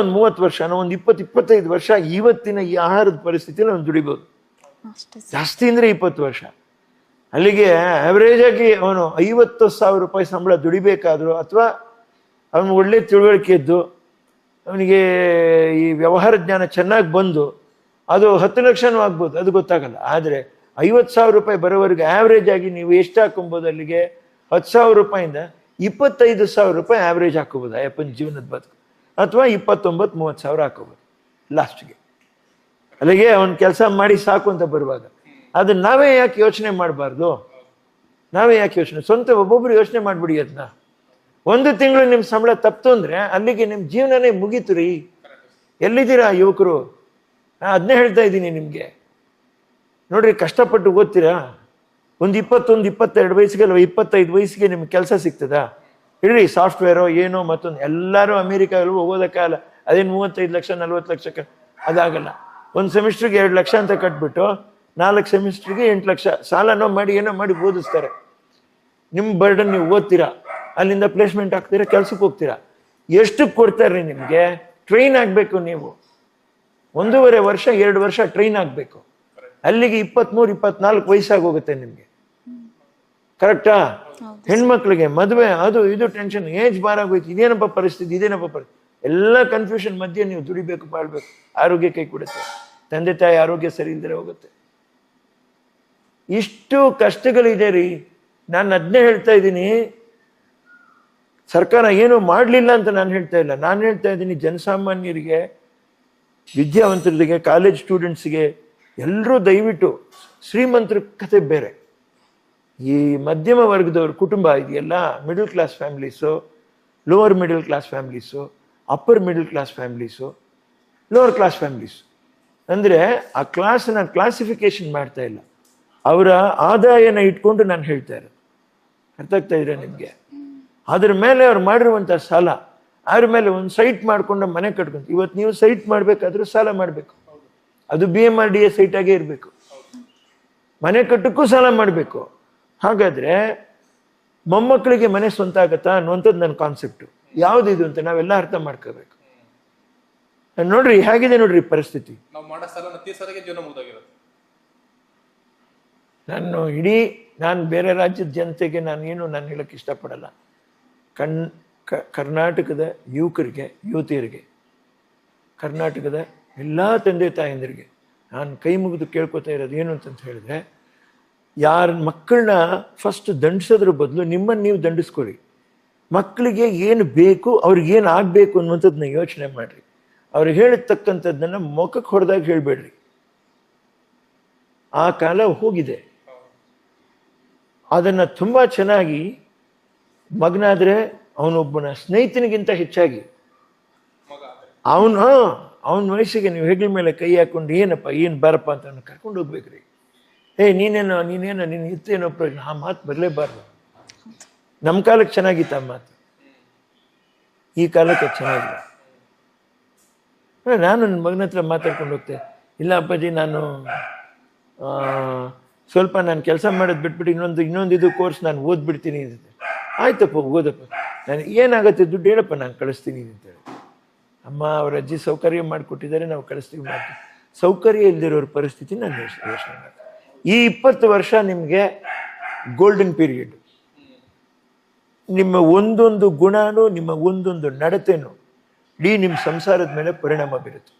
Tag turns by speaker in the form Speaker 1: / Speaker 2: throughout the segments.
Speaker 1: ಒಂದು ಮೂವತ್ತು ವರ್ಷನೋ ಒಂದು ಇಪ್ಪತ್ತು ಇಪ್ಪತ್ತೈದು ವರ್ಷ ಇವತ್ತಿನ ಈ ಆಹಾರದ ಪರಿಸ್ಥಿತಿಯಲ್ಲಿ ಅವ್ನು ದುಡಿಬೋದು. ಜಾಸ್ತಿ ಅಂದರೆ ಇಪ್ಪತ್ತು ವರ್ಷ. ಅಲ್ಲಿಗೆ ಆವ್ರೇಜ್ ಆಗಿ ಅವನು ಐವತ್ತು ಸಾವಿರ ರೂಪಾಯಿ ಸಂಬಳ ದುಡಿಬೇಕಾದ್ರು ಅಥವಾ ಅವನು ಒಳ್ಳೆ ತಿಳುವಳಿಕೆ ಇದ್ದು ಅವನಿಗೆ ಈ ವ್ಯವಹಾರ ಜ್ಞಾನ ಚೆನ್ನಾಗಿ ಬಂದು ಅದು ಹತ್ತು ಲಕ್ಷನೂ ಆಗ್ಬೋದು ಅದು ಗೊತ್ತಾಗಲ್ಲ. ಆದರೆ ಐವತ್ತು ಸಾವಿರ ರೂಪಾಯಿ ಬರೋವರೆಗೆ ಆವ್ರೇಜ್ ಆಗಿ ನೀವು ಎಷ್ಟು ಹಾಕೊಬೋದು ಅಲ್ಲಿಗೆ? ಹತ್ತು ಸಾವಿರ ರೂಪಾಯಿಂದ ಇಪ್ಪತ್ತೈದು ಸಾವಿರ ರೂಪಾಯಿ ಆವ್ರೇಜ್ ಹಾಕೋಬೋದು? ಅಯ್ಯಪ್ಪನ ಜೀವನದ ಬದುಕು. ಅಥವಾ ಇಪ್ಪತ್ತೊಂಬತ್ತು, ಮೂವತ್ತು ಸಾವಿರ ಹಾಕೋಬೋದು, ಲಾಸ್ಟ್ಗೆ. ಅಲ್ಲಿಗೆ ಅವನು ಕೆಲಸ ಮಾಡಿ ಸಾಕು ಅಂತ ಬರುವಾಗ. ಅದನ್ನ ನಾವೇ ಯಾಕೆ ಯೋಚನೆ ಮಾಡಬಾರ್ದು? ನಾವೇ ಯಾಕೆ ಯೋಚನೆ, ಸ್ವಂತ ಒಬ್ಬೊಬ್ರು ಯೋಚನೆ ಮಾಡ್ಬಿಡಿ ಅದನ್ನ ಒಂದು ತಿಂಗಳು ನಿಮ್ಮ ಸಂಬಳ ತಪ್ತು ಅಂದರೆ ಅಲ್ಲಿಗೆ ನಿಮ್ಮ ಜೀವನನೇ ಮುಗೀತು ರೀ. ಎಲ್ಲಿದ್ದೀರಾ ಯುವಕರು? ಅದನ್ನೇ ಹೇಳ್ತಾ ಇದ್ದೀನಿ ನಿಮಗೆ. ನೋಡ್ರಿ, ಕಷ್ಟಪಟ್ಟು ಓದ್ತೀರಾ? ಒಂದು ಇಪ್ಪತ್ತೊಂದು, ಇಪ್ಪತ್ತೆರಡು ವಯಸ್ಸಿಗೆ ಅಲ್ವಾ ಇಪ್ಪತ್ತೈದು ವಯಸ್ಸಿಗೆ ನಿಮ್ಗೆ ಕೆಲಸ ಸಿಗ್ತದಾ? ಇಡ್ರಿ ಸಾಫ್ಟ್ವೇರೋ ಏನೋ ಮತ್ತೊಂದು, ಎಲ್ಲರೂ ಅಮೇರಿಕಾಗಲ್ಲೂ ಓದೋಕ್ಕಾಗಲ್ಲ ಅದೇನು ಮೂವತ್ತೈದು ಲಕ್ಷ, ನಲ್ವತ್ತು ಲಕ್ಷಕ್ಕೆ, ಅದಾಗಲ್ಲ. ಒಂದು ಸೆಮಿಸ್ಟ್ರಿಗೆ ಎರಡು ಲಕ್ಷ ಅಂತ ಕಟ್ಬಿಟ್ಟು, ನಾಲ್ಕು ಸೆಮಿಸ್ಟ್ರಿಗೆ ಎಂಟು ಲಕ್ಷ, ಸಾಲನೋ ಮಾಡಿ, ಏನೋ ಮಾಡಿ ಓದಿಸ್ತಾರೆ ನಿಮ್ಮ ಬರ್ಡನ್ ನೀವು ಓದ್ತೀರಾ? ಅಲ್ಲಿಂದ ಪ್ಲೇಸ್ಮೆಂಟ್ ಆಗ್ತೀರಾ ಕೆಲ್ಸಕ್ಕೆ ಹೋಗ್ತೀರಾ? ಎಷ್ಟಕ್ಕೆ ಕೊಡ್ತಾರೆ ನಿಮಗೆ? ಟ್ರೈನ್ ಆಗಬೇಕು ನೀವು. ಒಂದೂವರೆ ವರ್ಷ, ಎರಡು ವರ್ಷ ಟ್ರೈನ್ ಆಗಬೇಕು. ಅಲ್ಲಿಗೆ ಇಪ್ಪತ್ತ್ಮೂರು ಇಪ್ಪತ್ನಾಲ್ಕು ವಯಸ್ಸಾಗೋಗುತ್ತೆ ನಿಮಗೆ. ಕರೆಕ್ಟಾ ಹೆಣ್ಮಕ್ಳಿಗೆ ಮದುವೆ, ಅದು ಇದು ಟೆನ್ಷನ್ ಏಜ್ ಬಾರಾಗೋಯ್ತು ಇದೇನಪ್ಪ ಪರಿಸ್ಥಿತಿ ಇದೇನಪ್ಪ ಪರಿಸ್ಥಿತಿ? ಎಲ್ಲ ಕನ್ಫ್ಯೂಷನ್ ಮಧ್ಯೆ ನೀವು ದುಡಿಬೇಕು, ಬಾಳ್ಬೇಕು, ಆರೋಗ್ಯ ಕೈ ಕೊಡುತ್ತೆ. ತಂದೆ, ತಾಯಿ ಆರೋಗ್ಯ ಸರಿ ಇಲ್ದರೆ ಹೋಗುತ್ತೆ. ಇಷ್ಟು ಕಷ್ಟಗಳಿದೆ ರೀ. ನಾನು ಅದನ್ನೇ ಹೇಳ್ತಾ ಇದ್ದೀನಿ. ಸರ್ಕಾರ ಏನು ಮಾಡಲಿಲ್ಲ ಅಂತ ನಾನು ಹೇಳ್ತಾ ಇಲ್ಲ. ನಾನು ಹೇಳ್ತಾ ಇದ್ದೀನಿ, ಜನಸಾಮಾನ್ಯರಿಗೆ, ವಿದ್ಯಾವಂತರಿಗೆ ಕಾಲೇಜ್ ಸ್ಟೂಡೆಂಟ್ಸ್ಗೆ ಎಲ್ಲರೂ ದಯವಿಟ್ಟು ಶ್ರೀಮಂತರ ಕತೆ ಬೇರೆ. ಈ ಮಧ್ಯಮ ವರ್ಗದವ್ರ ಕುಟುಂಬ ಇದೆಯಲ್ಲ middle class families lower middle class families upper middle class families lower class families ಅಂದರೆ ಆ ಕ್ಲಾಸನ್ನ ಕ್ಲಾಸಿಫಿಕೇಶನ್ ಮಾಡ್ತಾ ಇಲ್ಲ. ಅವರ ಆದಾಯನ ಇಟ್ಕೊಂಡು ನಾನು ಹೇಳ್ತಾ ಇರೋದು. ಅರ್ಥ ಆಗ್ತಾ ಇದ್ರೆ ನಿಮಗೆ? ಅದ್ರ ಮೇಲೆ ಅವ್ರು ಮಾಡಿರುವಂಥ ಸಾಲ, ಅದ್ರ ಮೇಲೆ ಒಂದು ಸೈಟ್ ಮಾಡಿಕೊಂಡು ಮನೆ ಕಟ್ಕೊಂತ ಇವತ್ತು ನೀವು ಸೈಟ್ ಮಾಡಬೇಕಾದ್ರೂ ಸಾಲ ಮಾಡಬೇಕು. ಅದು B M R D A ಸೈಟಾಗೇ ಇರಬೇಕು. ಮನೆ ಕಟ್ಟಕ್ಕೂ ಸಾಲ ಮಾಡಬೇಕು. ಹಾಗಾದ್ರೆ ಮೊಮ್ಮಕ್ಕಳಿಗೆ ಮನೆ ಸ್ವಂತ ಆಗತ್ತಾ ಅನ್ನುವಂಥದ್ದು ನನ್ನ ಕಾನ್ಸೆಪ್ಟು ಇದು ಅಂತ ನಾವೆಲ್ಲ ಅರ್ಥ ಮಾಡ್ಕೋಬೇಕು. ನೋಡ್ರಿ ಹೇಗಿದೆ ನೋಡ್ರಿ ಪರಿಸ್ಥಿತಿ? ನಾನು ಇಡೀ ನಾನು ಬೇರೆ ರಾಜ್ಯದ ಜನತೆಗೆ ನಾನು ಏನು ನಾನು ಹೇಳಕ್ಕೆ ಇಷ್ಟಪಡಲ್ಲ. ಕಣ್ ಕರ್ನಾಟಕದ ಯುವಕರಿಗೆ ಯುವತಿಯರಿಗೆ ಕರ್ನಾಟಕದ ಎಲ್ಲ ತಂದೆ ತಾಯಂದಿರಿಗೆ ನಾನು ಕೈ ಮುಗಿದು ಕೇಳ್ಕೊತಾ ಇರೋದು ಏನು ಅಂತಂತ ಹೇಳಿದ್ರೆ ಯಾರ ಮಕ್ಕಳನ್ನ ಫಸ್ಟ್ ದಂಡಿಸೋದ್ರ ಬದಲು ನಿಮ್ಮನ್ನು ನೀವು ದಂಡಿಸ್ಕೊಳ್ಳಿ ಮಕ್ಕಳಿಗೆ ಏನು ಬೇಕು, ಅವ್ರಿಗೆ ಏನು ಆಗಬೇಕು ಅನ್ನುವಂಥದ್ದನ್ನ ಯೋಚನೆ ಮಾಡಿರಿ. ಅವ್ರಿಗೆ ಹೇಳತಕ್ಕಂಥದ್ದನ್ನು ಮುಖಕ್ಕೆ ಹೊಡೆದಾಗ ಹೇಳಬೇಡ್ರಿ. ಆ ಕಾಲ ಹೋಗಿದೆ. ಅದನ್ನು ತುಂಬ ಚೆನ್ನಾಗಿ ಮಗನಾದರೆ ಅವನೊಬ್ಬನ ಸ್ನೇಹಿತನಿಗಿಂತ ಹೆಚ್ಚಾಗಿ. ಅವನು ಅವನ ವಯಸ್ಸಿಗೆ ನೀವು ಹೆಗಲ ಮೇಲೆ ಕೈ ಹಾಕೊಂಡು, ಏನಪ್ಪ, ಏನು ಬರಪ್ಪ ಅಂತ ಕರ್ಕೊಂಡು ಹೋಗ್ಬೇಕ್ರಿ ಏ ನೀನೇನು ನೀನೇನು, ನೀನು ಇತ್ತೇನೋ ಪ್ರಯೋಜನ. ಆ ಮಾತು ಬರಲೇಬಾರ್ದು. ನಮ್ಮ ಕಾಲಕ್ಕೆ ಚೆನ್ನಾಗಿತ್ತು ಆ ಮಾತು. ಈ ಕಾಲಕ್ಕೆ ಚೆನ್ನಾಗಿಲ್ಲ. ನಾನು ನನ್ನ ಮಗನ ಹತ್ರ ಮಾತಾಡ್ಕೊಂಡು ಹೋಗ್ತೆ. ಇಲ್ಲ ಅಪ್ಪಾಜಿ, ನಾನು ಸ್ವಲ್ಪ ನಾನು ಕೆಲಸ ಮಾಡೋದು ಬಿಟ್ಬಿಟ್ಟು ಇನ್ನೊಂದು ಇನ್ನೊಂದು ಇದು ಕೋರ್ಸ್ ನಾನು ಓದ್ಬಿಡ್ತೀನಿ ಅಂತ ಆಯ್ತಪ್ಪ, ಓದಪ್ಪ. ನಾನು ಏನಾಗುತ್ತೆ ದುಡ್ಡು ಹೇಳಪ್ಪ, ನಾನು ಕಳಿಸ್ತೀನಿ ಅಂತೇಳಿ ಅಮ್ಮ, ಅವ್ರ ಅಜ್ಜಿ ಸೌಕರ್ಯ ಮಾಡಿಕೊಟ್ಟಿದ್ದಾರೆ, ನಾವು ಕಳಿಸ್ತೀವಿ ಮಾಡ್ತೀವಿ ಸೌಕರ್ಯ ಇಲ್ದಿರೋರ ಪರಿಸ್ಥಿತಿ ನಾನು ಯೋಚನೆ ಮಾಡ್ತೀನಿ. ಈ ಇಪ್ಪತ್ತು ವರ್ಷ ನಿಮಗೆ ಗೋಲ್ಡನ್ ಪೀರಿಯಡ್ ನಿಮ್ಮ ಒಂದೊಂದು ಗುಣನೂ, ನಿಮ್ಮ ಒಂದೊಂದು ನಡತೆನೂ ಇಡೀ ನಿಮ್ಮ ಸಂಸಾರದ ಮೇಲೆ ಪರಿಣಾಮ ಬೀರುತ್ತೆ.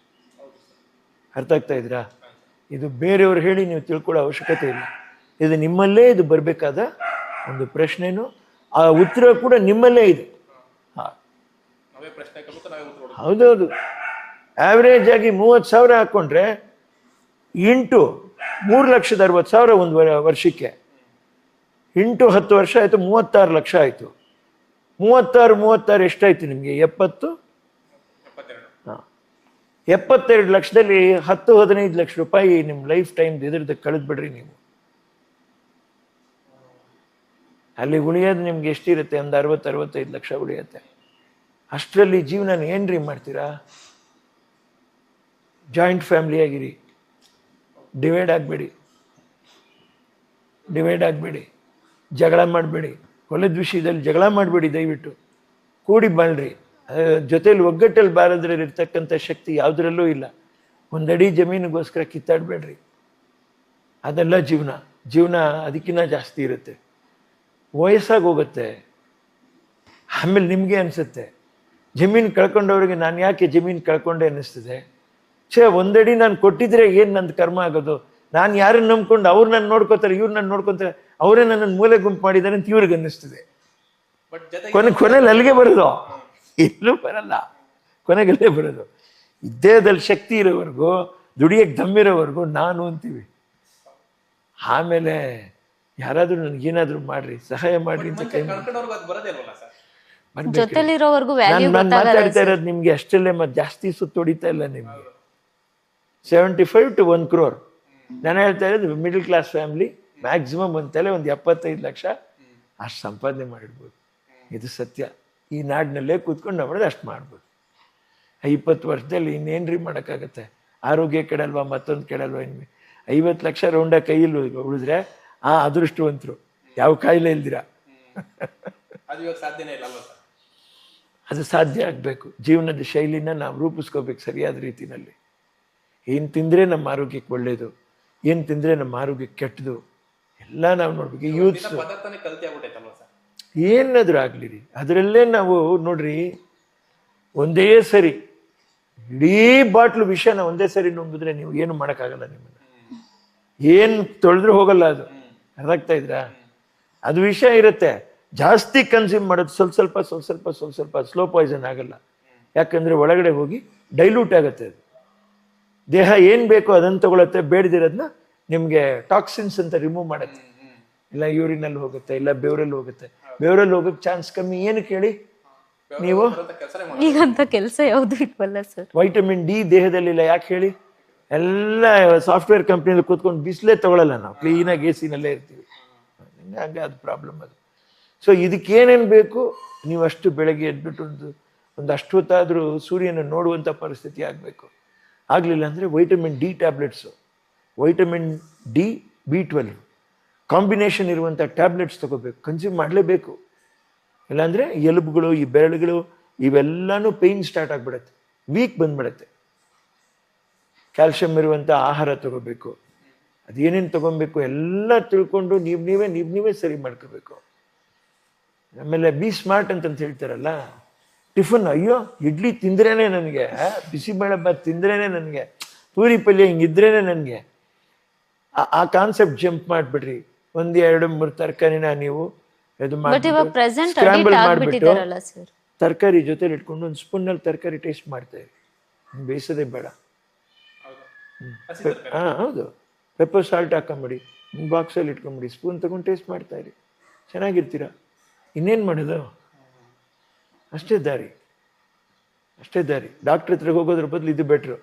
Speaker 1: ಅರ್ಥ ಆಗ್ತಾ ಇದ್ರಾ? ಇದು ಬೇರೆಯವ್ರು ಹೇಳಿ ನೀವು ತಿಳ್ಕೊಳ್ಳೋ ಅವಶ್ಯಕತೆ ಇಲ್ಲ. ಇದು ನಿಮ್ಮಲ್ಲೇ ಇದು ಬರಬೇಕಾದ ಒಂದು ಪ್ರಶ್ನೆನೂ, ಆ ಉತ್ತರ ಕೂಡ ನಿಮ್ಮಲ್ಲೇ ಇದೆ. ಹೌದೌದು. ಆವ್ರೇಜ್ ಆಗಿ ಮೂವತ್ತು ಸಾವಿರ ಹಾಕ್ಕೊಂಡ್ರೆ ಇಂಟು ಮೂರು ಲಕ್ಷದ ಅರವತ್ತು ಸಾವಿರ ಒಂದು ವರ- ವರ್ಷಕ್ಕೆ. ಎಂಟು ಹತ್ತು ವರ್ಷ ಆಯಿತು ಮೂವತ್ತಾರು ಲಕ್ಷ ಆಯಿತು. ಮೂವತ್ತಾರು ಮೂವತ್ತಾರು ಎಷ್ಟಾಯ್ತು ನಿಮಗೆ? ಎಪ್ಪತ್ತು? ಹಾಂ. ಎಪ್ಪತ್ತೆರಡು ಲಕ್ಷದಲ್ಲಿ ಹತ್ತು ಹದಿನೈದು ಲಕ್ಷ ರೂಪಾಯಿ ನಿಮ್ಮ ಲೈಫ್ ಟೈಮ್ ಇದ್ರದ್ದು ಕಳೆದ್ಬಿಡ್ರಿ ನೀವು. ಅಲ್ಲಿ ಉಳಿಯೋದು ನಿಮ್ಗೆ ಎಷ್ಟಿರುತ್ತೆ? ಒಂದು ಅರವತ್ತು ಅರವತ್ತೈದು ಲಕ್ಷ ಉಳಿಯುತ್ತೆ. ಅಷ್ಟರಲ್ಲಿ ಜೀವನ ಏನ್ರಿ ಮಾಡ್ತೀರಾ? ಜಾಯಿಂಟ್ ಫ್ಯಾಮಿಲಿ ಆಗಿರಿ ಡಿವೈಡ್ ಆಗಬೇಡಿ. ಡಿವೈಡ್ ಆಗಬೇಡಿ. ಜಗಳ ಮಾಡಬೇಡಿ. ಹೊಲದ ವಿಷಯದಲ್ಲಿ ಜಗಳ ಮಾಡಬೇಡಿ ದಯವಿಟ್ಟು. ಕೂಡಿ ಬಾಳ್ರಿ ಜೊತೆಲಿ ಒಗ್ಗಟ್ಟಲ್ಲಿ ಬಾರದ್ರಲ್ಲಿ ಇರ್ತಕ್ಕಂಥ ಶಕ್ತಿ ಯಾವುದರಲ್ಲೂ ಇಲ್ಲ. ಒಂದಡಿ ಜಮೀನಿಗೋಸ್ಕರ ಕಿತ್ತಾಡಬೇಡ್ರಿ. ಅದೆಲ್ಲ ಜೀವನ. ಜೀವನ ಅದಕ್ಕಿಂತ ಜಾಸ್ತಿ ಇರುತ್ತೆ. ವಯಸ್ಸಾಗಿ ಹೋಗುತ್ತೆ. ಆಮೇಲೆ ನಿಮಗೆ ಅನಿಸುತ್ತೆ. ಜಮೀನು ಕಳ್ಕೊಂಡವ್ರಿಗೆ ನಾನು ಯಾಕೆ ಜಮೀನು ಕಳ್ಕೊಂಡೆ ಅನ್ನಿಸ್ತದೆ? ಛೇ ಒಂದಡಿ ನಾನು ಕೊಟ್ಟಿದ್ರೆ ಏನು ನನ್ನ ಕರ್ಮ ಆಗೋದು? ನಾನು ಯಾರನ್ನ ನಂಬ್ಕೊಂಡು ಅವ್ರು ನನ್ನ ನೋಡ್ಕೋತಾರೆ ಇವ್ರು ನನ್ನ ನೋಡ್ಕೊತಾರೆ ಅವರೇ ನನ್ನ ಮೂಲೆ ಗುಂಪು ಮಾಡಿದ್ದಾರೆ ಅಂತ ಇವ್ರಿಗೆ ಅನ್ನಿಸ್ತದೆ. ಕೊನೆ ಕೊನೆಯಲ್ಲಿ ಅಲ್ಲಿಗೆ ಬರೋದು. ಎಲ್ಲೂ ಬರಲ್ಲ. ಕೊನೆಗೆ ಅಲ್ಲೇ ಬರೋದು. ಇದ್ದೇದಲ್ಲಿ ದೇಹದಲ್ಲಿ ಶಕ್ತಿ ಇರೋವರೆಗೂ ದುಡಿಯಕ್ಕೆ ದಮ್ಮಿರೋವರೆಗೂ ನಾನು ಅಂತೀವಿ. ಆಮೇಲೆ ಯಾರಾದರೂ ನನಗೇನಾದರೂ ಮಾಡ್ರಿ ಸಹಾಯ ಮಾಡ್ರಿ ಅಂತ ಕೈ ನಾನು ಮಾತಾಡ್ತಾ ಇರೋದು ನಿಮ್ಗೆ ಅಷ್ಟಲ್ಲೇ ಮತ್ತೆ ಜಾಸ್ತಿ ಸುತ್ತೊಡಿತಾ ಇಲ್ಲ ನಿಮಗೆ. Seventy five to one crore ನಾನು ಹೇಳ್ತಾ ಇರೋದು ಮಿಡಲ್ ಕ್ಲಾಸ್ ಫ್ಯಾಮಿಲಿ ಮ್ಯಾಕ್ಸಿಮಮ್ ಒಂದು ತಲೆ ಒಂದು ಎಪ್ಪತ್ತೈದು ಲಕ್ಷ ಅಷ್ಟು ಸಂಪಾದನೆ ಮಾಡಿಡ್ಬೋದು ಇದು ಸತ್ಯ. ಈ ನಾಡಿನಲ್ಲೇ ಕೂತ್ಕೊಂಡು ನಾವು ಮಾಡೋದು ಅಷ್ಟು ಮಾಡ್ಬೋದು. ಇಪ್ಪತ್ತು ವರ್ಷದಲ್ಲಿ ಇನ್ನೇನು ರೀ ಮಾಡೋಕ್ಕಾಗತ್ತೆ? ಆರೋಗ್ಯ ಕೆಡಲ್ವಾ? ಮತ್ತೊಂದು ಕೆಡಲ್ವಾ ಇನ್ನು ಐವತ್ತು ಲಕ್ಷ ರೌಂಡ ಕೈಯಲ್ಲಿ ಉಳಿದ್ರೆ ಆ ಅದೃಷ್ಟವಂತರು. ಯಾವ ಕಾಯಿಲೆ ಇಲ್ದಿರ?
Speaker 2: ಅದು ಇವಾಗ ಸಾಧ್ಯನೇ ಇಲ್ಲ ಸರ್?
Speaker 1: ಅದು ಸಾಧ್ಯ ಆಗಬೇಕು. ಜೀವನದ ಶೈಲಿನ ನಾವು ರೂಪಿಸ್ಕೋಬೇಕು ಸರಿಯಾದ ರೀತಿನಲ್ಲಿ. ಏನು ತಿಂದರೆ ನಮ್ಮ ಆರೋಗ್ಯಕ್ಕೆ ಒಳ್ಳೆಯದು ಏನು ತಿಂದರೆ ನಮ್ಮ ಆರೋಗ್ಯಕ್ಕೆ ಕೆಟ್ಟದು ಎಲ್ಲ ನಾವು ನೋಡ್ಬೇಕು. ಯೂತ್ಸ್ ಏನಾದರೂ ಆಗಲಿ ರೀ ಅದರಲ್ಲೇ ನಾವು ನೋಡ್ರಿ ಒಂದೇ ಸರಿ ಇಡೀ ಬಾಟ್ಲು ವಿಷಯನ ಒಂದೇ ಸರಿ ನುಂಗಿದ್ರೆ ನೀವು ಏನು ಮಾಡೋಕ್ಕಾಗಲ್ಲ ನಿಮ್ಮನ್ನು. ಏನು ತೊಳೆದ್ರೂ ಹೋಗಲ್ಲ ಅದು. ಅರ್ಥ ಆಗ್ತಾ ಇದ್ರಾ? ಅದು ವಿಷಯ ಇರುತ್ತೆ. ಜಾಸ್ತಿ ಕನ್ಸ್ಯೂಮ್ ಮಾಡೋದು ಸ್ವಲ್ಪ ಸ್ವಲ್ಪ ಸ್ವಲ್ಪ ಸ್ವಲ್ಪ ಸ್ವಲ್ಪ ಸ್ವಲ್ಪ ಸ್ಲೋ ಪಾಯ್ಸನ್ ಆಗಲ್ಲ. ಯಾಕಂದರೆ ಒಳಗಡೆ ಹೋಗಿ ಡೈಲ್ಯೂಟ್ ಆಗುತ್ತೆ ಅದು. ದೇಹ ಏನು ಬೇಕೋ ಅದನ್ನು ತಗೊಳತ್ತೆ ಬೇಡದಿರೋದನ್ನ ನಿಮಗೆ ಟಾಕ್ಸಿನ್ಸ್ ಅಂತ ರಿಮೂವ್ ಮಾಡುತ್ತೆ. ಇಲ್ಲ ಯೂರಿನಲ್ಲಿ ಹೋಗುತ್ತೆ ಇಲ್ಲ ಬೆವರಲ್ಲಿ ಹೋಗುತ್ತೆ. ಬೆವರಲ್ಲಿ ಹೋಗೋಕ್ಕೆ ಚಾನ್ಸ್ ಕಮ್ಮಿ. ಏನು ಕೇಳಿ? ನೀವು?
Speaker 3: ಈಗಂತ ಕೆಲಸ ಯಾವ್ದು ಇಟ್ವಲ್ಲ ಸರ್
Speaker 1: ವೈಟಮಿನ್ ಡಿ ದೇಹದಲ್ಲಿ ಇಲ್ಲ ಯಾಕೆ ಹೇಳಿ? ಎಲ್ಲ ಸಾಫ್ಟ್ವೇರ್ ಕಂಪ್ನಿಯಲ್ಲಿ ಕೂತ್ಕೊಂಡು ಬಿಸಿಲೇ ತಗೊಳ್ಳಲ್ಲ ನಾವು. ಕ್ಲೀನಾಗಿ ಎ ಸಿನಲ್ಲೇ ಇರ್ತೀವಿ. ಹಂಗೆ ಅದು ಪ್ರಾಬ್ಲಮ್ ಅದು. ಸೊ ಇದಕ್ಕೇನೇನು ಬೇಕು? ನೀವು ಅಷ್ಟು ಬೆಳಗ್ಗೆ ಎದ್ಬಿಟ್ಟು ಒಂದು ಒಂದು ಅಷ್ಟು ಹೊತ್ತಾದರೂ ಸೂರ್ಯನ ನೋಡುವಂಥ ಪರಿಸ್ಥಿತಿ ಆಗಬೇಕು. ಆಗಲಿಲ್ಲ ಅಂದರೆ vitamin D tablets vitamin D B twelve combination ಇರುವಂಥ ಟ್ಯಾಬ್ಲೆಟ್ಸ್ ತಗೋಬೇಕು ಕನ್ಸ್ಯೂಮ್ ಮಾಡಲೇಬೇಕು. ಇಲ್ಲಾಂದರೆ ಎಲುಬುಗಳು, ಈ ಬೆರಳುಗಳು, ಇವೆಲ್ಲನೂ ಪೇಯ್ನ್ ಸ್ಟಾರ್ಟ್ ಆಗಿಬಿಡುತ್ತೆ ವೀಕ್ ಬಂದ್ಬಿಡುತ್ತೆ. ಕ್ಯಾಲ್ಶಿಯಂ ಇರುವಂಥ ಆಹಾರ ತಗೋಬೇಕು ಅದೇನೇನು ತೊಗೊಬೇಕು ಎಲ್ಲ ತಿಳ್ಕೊಂಡು ನೀವು ನೀವೇ ನೀವು ನೀವೇ ಸರಿ ಮಾಡ್ಕೋಬೇಕು. ಆಮೇಲೆ ಬಿ ಸ್ಮಾರ್ಟ್ ಅಂತಂತ ಹೇಳ್ತಾರಲ್ಲ ಟಿಫನ್ ಅಯ್ಯೋ ಇಡ್ಲಿ ತಿಂದ್ರೇನೆ ನನಗೆ ಬಿಸಿಬೇಳೆ ಬಾತ್ ತಿಂದ್ರೇನೆ ನನಗೆ ಪೂರಿ ಪಲ್ಯ ಹಿಂಗಿದ್ರೇನೆ ನನಗೆ. ಆ ಕಾನ್ಸೆಪ್ಟ್ ಜಂಪ್ ಮಾಡಿಬಿಡ್ರಿ. ಒಂದು ಎರಡು ಮೂರು ತರಕಾರಿನ ನೀವು ಇದು
Speaker 3: ಬಟ್ ಇವಾಗ ಪ್ರೆಸೆಂಟ್
Speaker 1: ಸ್ಕ್ರಾಂಬಲ್ ಮಾಡಿಬಿಟ್ಟು
Speaker 3: ಸರ್
Speaker 1: ತರಕಾರಿ ಜೊತೆಲಿ ಇಟ್ಕೊಂಡು ಒಂದು ಸ್ಪೂನಲ್ಲಿ ತರಕಾರಿ ಟೇಸ್ಟ್ ಮಾಡ್ತೇವೆ ಬೇಯಿಸೋದೇ ಬೇಡ.
Speaker 2: ಹೌದು ಹಸಿ ತರಕಾರಿ
Speaker 1: ಹಾಂ ಹೌದು. ಪೆಪ್ಪರ್ ಸಾಲ್ಟ್ ಹಾಕೊಂಬಿಡಿ. ಬಾಕ್ಸಲ್ಲಿ ಇಟ್ಕೊಂಬಿಡಿ. ಸ್ಪೂನ್ ತಗೊಂಡು ಟೇಸ್ಟ್ ಮಾಡ್ತಾ ಇರಿ. ಚೆನ್ನಾಗಿರ್ತೀರ? ಇನ್ನೇನು ಮಾಡೋದು? ಅಷ್ಟೇ ದಾರಿ. ಅಷ್ಟೇ ದಾರಿ. ಡಾಕ್ಟ್ರ್ ಹತ್ರ ಹೋಗೋದ್ರ ಬದಲು ಇದು ಬೆಟ್ರು